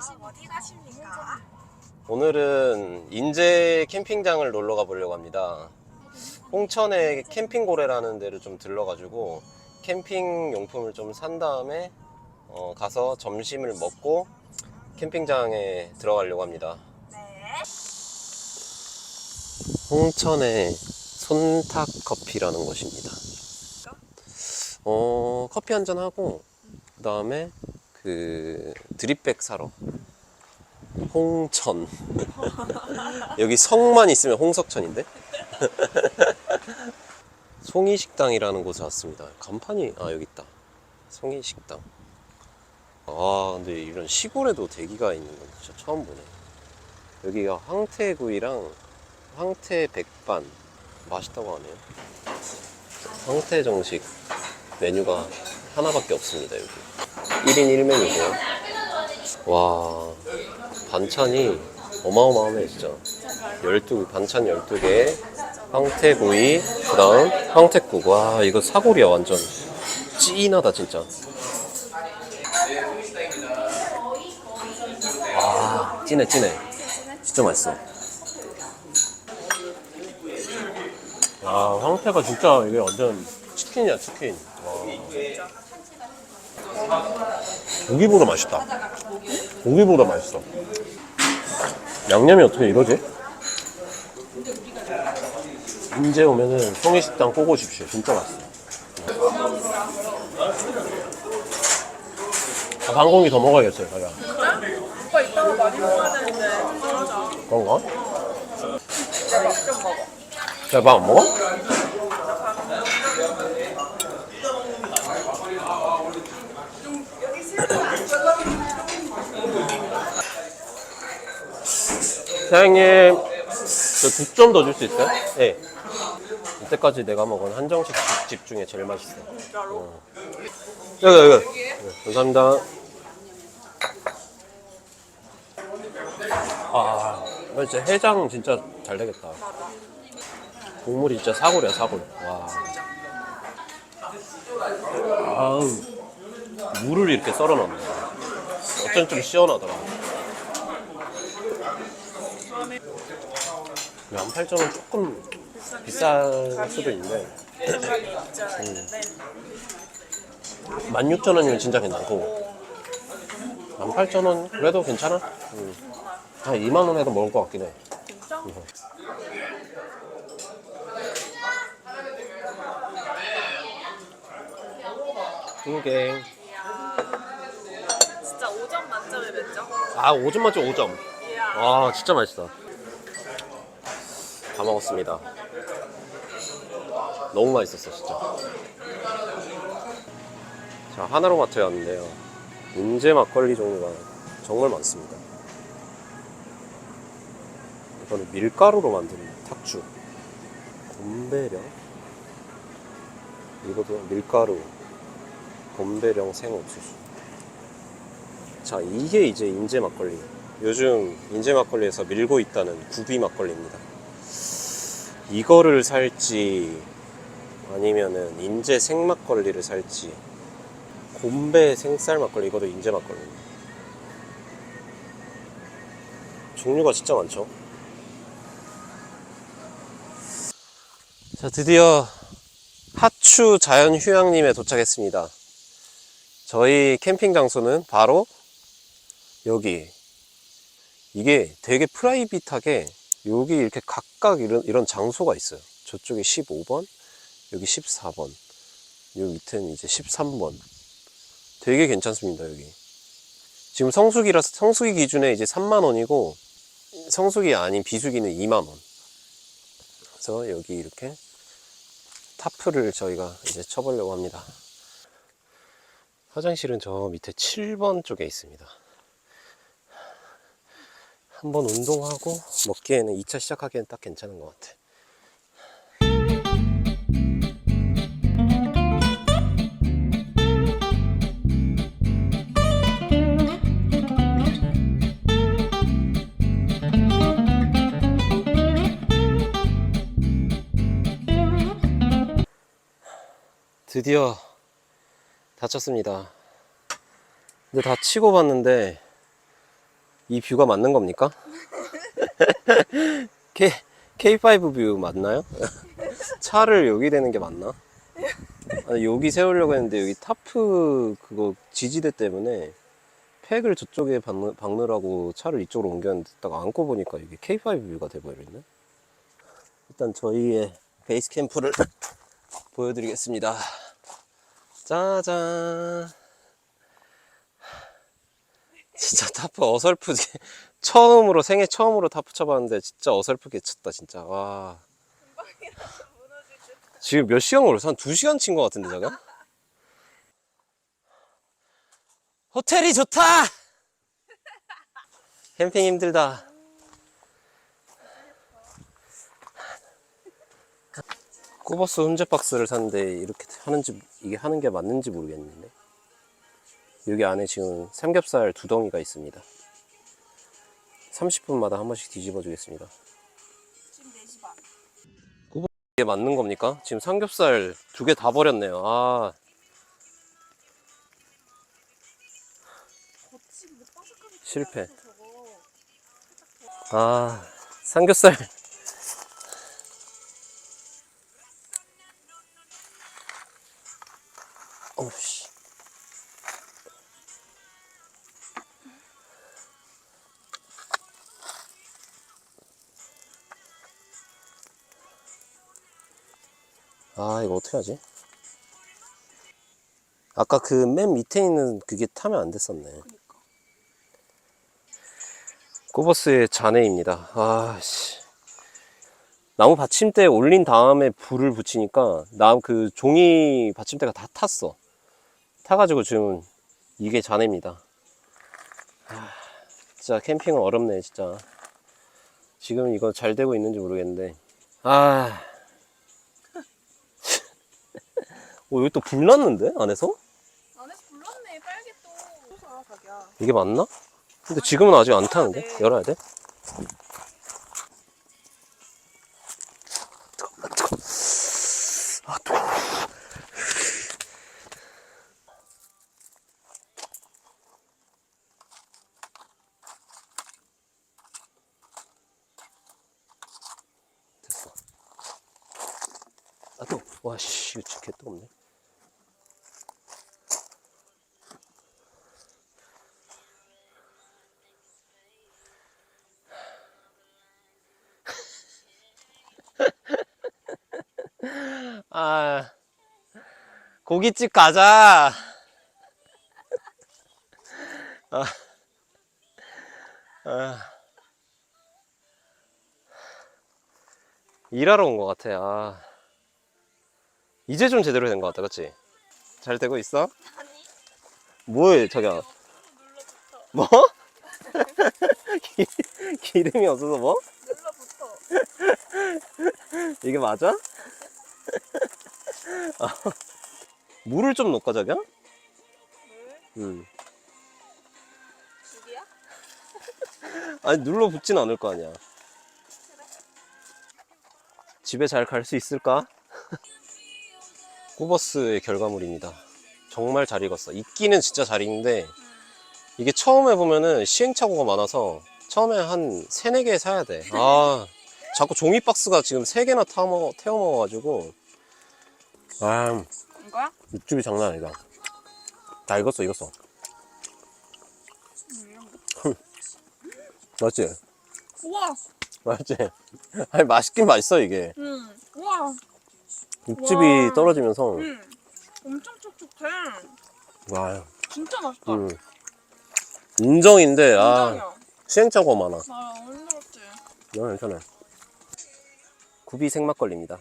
지금 어디 가십니까? 오늘은 인제 캠핑장을 놀러 가보려고 합니다. 홍천에 캠핑고래라는 데를 좀 들러가지고 캠핑 용품을 좀 산 다음에 어, 가서 점심을 먹고 캠핑장에 들어가려고 합니다. 네. 홍천의 손탁 커피라는 곳입니다. 어, 커피 한 잔 하고 그 다음에 그 드립백 사러 홍천 여기 성만 있으면 홍석천인데 송이식당이라는 곳에 왔습니다. 간판이 아 여기 있다. 송이식당. 아 근데 이런 시골에도 대기가 있는 건 진짜 처음 보네. 여기가 황태구이랑 황태 백반 맛있다고 하네요. 황태 정식 메뉴가 하나밖에 없습니다 여기. 1인 1메뉴고요. 와 반찬이 어마어마하네 진짜. 12 반찬 12개 황태구이 그 다음 황태국. 와 이거 사골이야 완전. 찐하다 진짜. 와 찐해 찐해. 진짜 맛있어. 야 황태가 진짜 이게 완전 치킨이야 치킨. 와. 고기보다 맛있다. 고기보다 맛있어 양념이 어떻게 이러지? 인제 오면은 송이식당 꼭 오십시오. 진짜 맛있어. 아, 방공기 더 먹어야겠어요, 자기가. 오빠 이따가 많이 먹어야 되는데. 그런가? 제가 밥안 먹어? 사장님, 저두점더줄 수 있어요? 네. 이때까지 내가 먹은 한정식 집 중에 제일 맛있어. 어. 여기, 여기. 네, 감사합니다. 아, 이거 진짜 해장 진짜 잘 되겠다. 국물이 진짜 사골이야, 사골. 와. 아우, 물을 이렇게 썰어 넣네. 어쩐 좀 시원하더라. 18,000원 조금 비쌀 수도 있는데, 않았는데 16,000원이면 진짜 괜찮고, 18,000원 그래도 괜찮아? 응. 한 2만원에도 먹을 것 같긴 해. 진짜? 두 개. 진짜 5점 만점에 몇 점? 아, 5점 만점 5점. 이야. 와, 진짜 맛있다. 다 먹었습니다. 너무 맛있었어, 진짜. 자, 하나로마트에 왔는데요. 인제 막걸리 종류가 정말 많습니다. 이거는 밀가루로 만든 탁주. 곰배령. 이것도 밀가루. 곰배령 생옥수수. 자, 이게 이제 인제 막걸리. 요즘 인제 막걸리에서 밀고 있다는 구비 막걸리입니다. 이거를 살지 아니면은 인제 생막걸리를 살지 곰배 생쌀 막걸리 이것도 인제 막걸리입니다. 종류가 진짜 많죠. 자, 드디어 하추 자연 휴양림에 도착했습니다. 저희 캠핑 장소는 바로 여기 이게 되게 프라이빗하게 여기 이렇게 각각 이런, 이런 장소가 있어요. 저쪽에 15번, 여기 14번, 여기 밑에는 이제 13번. 되게 괜찮습니다, 여기. 지금 성수기라서 성수기 기준에 이제 3만원이고, 성수기 아닌 비수기는 2만원. 그래서 여기 이렇게 타프를 저희가 이제 쳐보려고 합니다. 화장실은 저 밑에 7번 쪽에 있습니다. 한번 운동하고 먹기에는 2차 시작하기엔 딱 괜찮은 것 같아. 드디어 다쳤습니다. 근데 다 치고 봤는데 이 뷰가 맞는 겁니까? K, K5 뷰 맞나요? 차를 여기 대는 게 맞나? 아니, 여기 세우려고 했는데 여기 타프 그거 지지대 때문에 팩을 저쪽에 박느, 박느라고 차를 이쪽으로 옮겼는데 딱 안고 보니까 이게 K5 뷰가 돼버렸네. 일단 저희의 베이스 캠프를 보여드리겠습니다. 짜잔. 진짜 타프 어설프게 처음으로 생애 처음으로 타프 쳐봤는데 진짜 어설프게 쳤다 진짜 와 지금 몇 시간 걸렸어? 한 2시간 친 것 같은데 저가? 호텔이 좋다! 캠핑 힘들다 꾸버스 훈제 박스를 샀는데 이렇게 하는지 이게 하는 게 맞는지 모르겠는데 여기 안에 지금 삼겹살 두 덩이가 있습니다 30분마다 한 번씩 뒤집어 주겠습니다 지금 4시 반. 이게 맞는 겁니까? 지금 삼겹살 두 개 다 버렸네요 아 거치 근데 바삭하게 실패. 아, 삼겹살. 어우씨. 아, 이거 어떻게 하지? 아까 그 맨 밑에 있는 그게 타면 안 됐었네. 그니까. 꾸버스의 잔해입니다. 아씨. 나무 받침대 올린 다음에 불을 붙이니까 나그 종이 받침대가 다 탔어. 타가지고 지금 이게 잔해입니다. 아, 진짜 캠핑은 어렵네, 진짜. 지금 이거 잘 되고 있는지 모르겠는데. 아. 어, 여기 또 불 났는데? 안에서? 안에서 불렀네 빨개 또. 소사 자기야. 이게 맞나? 근데 지금은 아직 안 타는데? 열어야 돼? 아, 뜨거워. 됐어. 아, 또. 와, 씨, 이거 진짜 개뜨겁네. 고깃집 가자. 아, 아. 일하러 온 것 같아. 아. 이제 좀 제대로 된 것 같다, 그치? 잘 되고 있어? 아니. 뭐해, 자기야? 눌러붙어. 뭐? 기, 기름이 없어서 뭐? 눌러붙어. 이게 맞아? 아, 물을 좀 넣을까, 자기야? 물? 응. 여기야? 아니 눌러 붙진 않을 거 아니야. 집에 잘 갈 수 있을까? 꾸버스의 결과물입니다. 정말 잘 익었어. 익기는 진짜 잘 익는데 이게 처음에 보면은 시행착오가 많아서 처음에 한 세네 개 사야 돼. 아, 자꾸 종이 박스가 지금 세 개나 타먹, 태워 먹어가지고 아, 이 거야? 육즙이 장난 아니다. 다 익었어, 익었어. 음. 맞지? 우와. 맞지? 아니 맛있긴 맛있어 이게. 응. 우와. 육즙이 와. 떨어지면서 응. 엄청 촉촉해. 와, 진짜 맛있다. 음. 인정인데 아 인정이야. 시행착오 많아. 나 힘들었지. 이건 괜찮아. 구비 생막걸리입니다.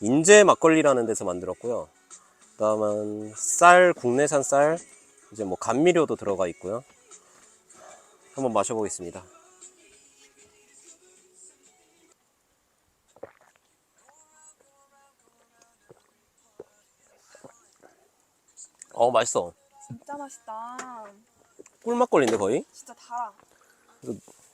인제 막걸리라는 데서 만들었고요. 그다음은 쌀 국내산 쌀 이제 뭐 감미료도 들어가 있고요. 한번 마셔보겠습니다. 어 맛있어. 진짜 맛있다. 꿀 막걸리인데 거의? 진짜 달아.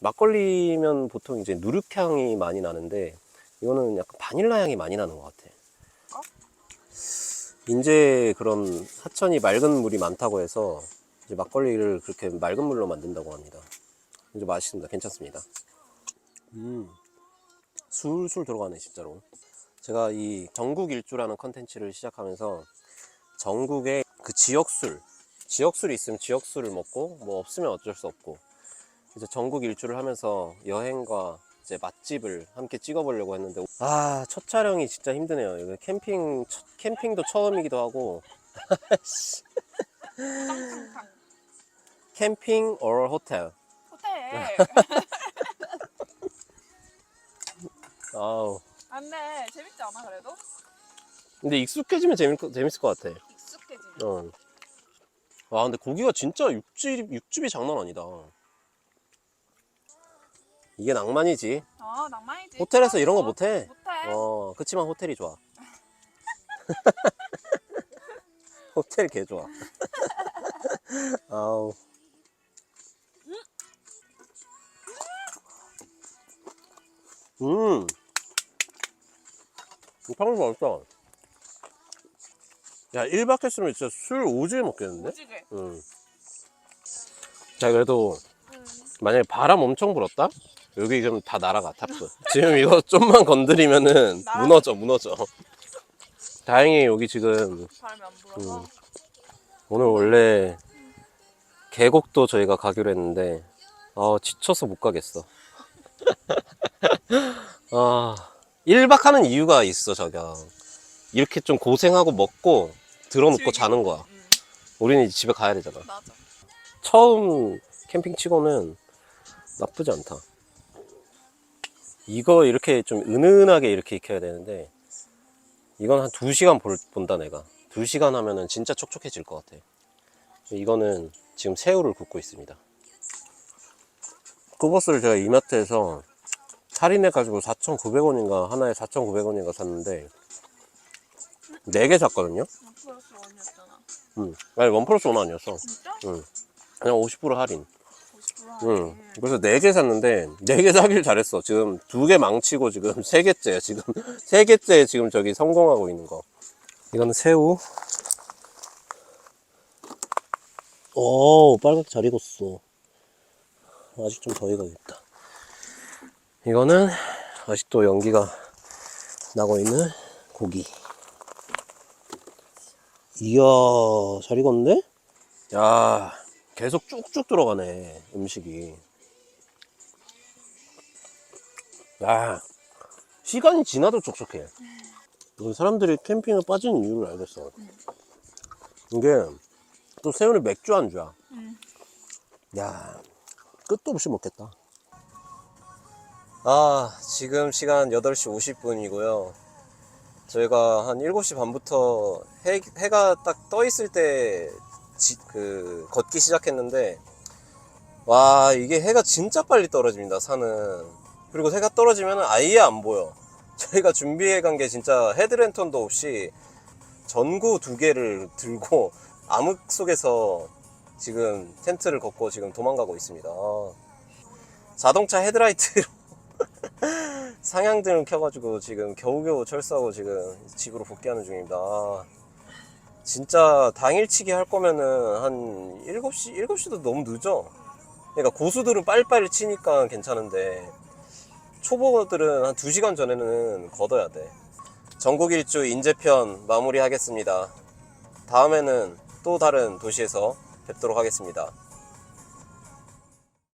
막걸리면 보통 이제 누룩향이 많이 나는데 이거는 약간 바닐라 향이 많이 나는 것 같아. 어? 인제 그런 하천이 맑은 물이 많다고 해서 이제 막걸리를 그렇게 맑은 물로 만든다고 합니다. 이제 맛있습니다. 괜찮습니다. 음, 술술 들어가네 진짜로. 제가 이 전국 일주라는 컨텐츠를 시작하면서 전국의 그 지역술, 지역술이 있으면 지역술을 먹고 뭐 없으면 어쩔 수 없고 이제 전국 일주를 하면서 여행과 이제 맛집을 함께 찍어보려고 했는데 아 첫 촬영이 진짜 힘드네요. 이거 캠핑 첫- 캠핑도 처음이기도 하고. 캠핑 or 호텔. 호텔. 아우 안돼 재밌지 않아 그래도? 근데 익숙해지면 재밌, 재밌을 것 같아. 익숙해지네. 어. 와 근데 고기가 진짜 육즙 육즙이 장난 아니다. 이게 낭만이지. 어 낭만이지. 호텔에서 이런 거 어, 못해. 못해. 어, 그치만 호텔이 좋아. 호텔 개 좋아. 아우. 음. 이 탕수 맛있다. 야, 1박 했으면 진짜 술 오지게 먹겠는데? 오지게. 음. 자, 그래도 음. 만약에 바람 엄청 불었다? 여기 지금 다 날아가, 탑스. 지금 이거 좀만 건드리면은 날아가. 무너져, 무너져. 다행히 여기 지금 바람이 안 불어서. 음. 오늘 원래 계곡도 저희가 가기로 했는데, 아, 지쳐서 못 가겠어. 아, 1박 하는 이유가 있어, 저기야. 이렇게 좀 고생하고 먹고 들어놓고 즐기고. 자는 거야. 음, 우리는 이제 집에 가야 되잖아. 맞아. 처음 캠핑 치고는 나쁘지 않다. 이거 이렇게 좀 은은하게 이렇게 익혀야 되는데, 이건 한 2시간 볼, 본다, 내가. 2시간 하면은 진짜 촉촉해질 것 같아. 이거는 지금 새우를 굽고 있습니다. 꾸버스를 제가 이마트에서 할인해가지고 4,900원인가, 하나에 4,900원인가 샀는데, 4개 샀거든요? 아, 플러스 원이었잖아. 음. 아니, 원 플러스 원 아니었어. 진짜? 응. 그냥 50% 할인. 50% 응. 그래서 네 개 샀는데 네 개 사길 잘했어. 지금 두 개 망치고 지금 세 개째 지금 세 개째 지금 저기 성공하고 있는 거. 이거는 새우. 오 빨갛게 잘 익었어. 아직 좀 더 익어야겠다. 이거는 아직도 연기가 나고 있는 고기. 이야 잘 익었는데? 야 계속 쭉쭉 들어가네 음식이. 야 시간이 지나도 촉촉해. 사람들이 캠핑에 빠지는 이유를 알겠어. 이게 또 새우는 맥주 안주야. 음. 야 끝도 없이 먹겠다. 아 지금 시간 8시 50분이고요. 저희가 한 7시 반부터 해, 해가 딱 떠 있을 때 지, 그 걷기 시작했는데 와 이게 해가 진짜 빨리 떨어집니다 산은. 그리고 해가 떨어지면 아예 안 보여. 저희가 준비해 간 게 진짜 헤드랜턴도 없이 전구 두 개를 들고 암흑 속에서 지금 텐트를 걷고 지금 도망가고 있습니다. 자동차 헤드라이트로 상향등을 켜가지고 지금 겨우겨우 철수하고 지금 집으로 복귀하는 중입니다. 아, 진짜 당일치기 할 거면은 한 7시, 7시도 너무 늦어. 그러니까 고수들은 빨리빨리 치니까 괜찮은데 초보들은 한 2시간 전에는 걷어야 돼. 전국 일주 인제편 마무리하겠습니다. 다음에는 또 다른 도시에서 뵙도록 하겠습니다.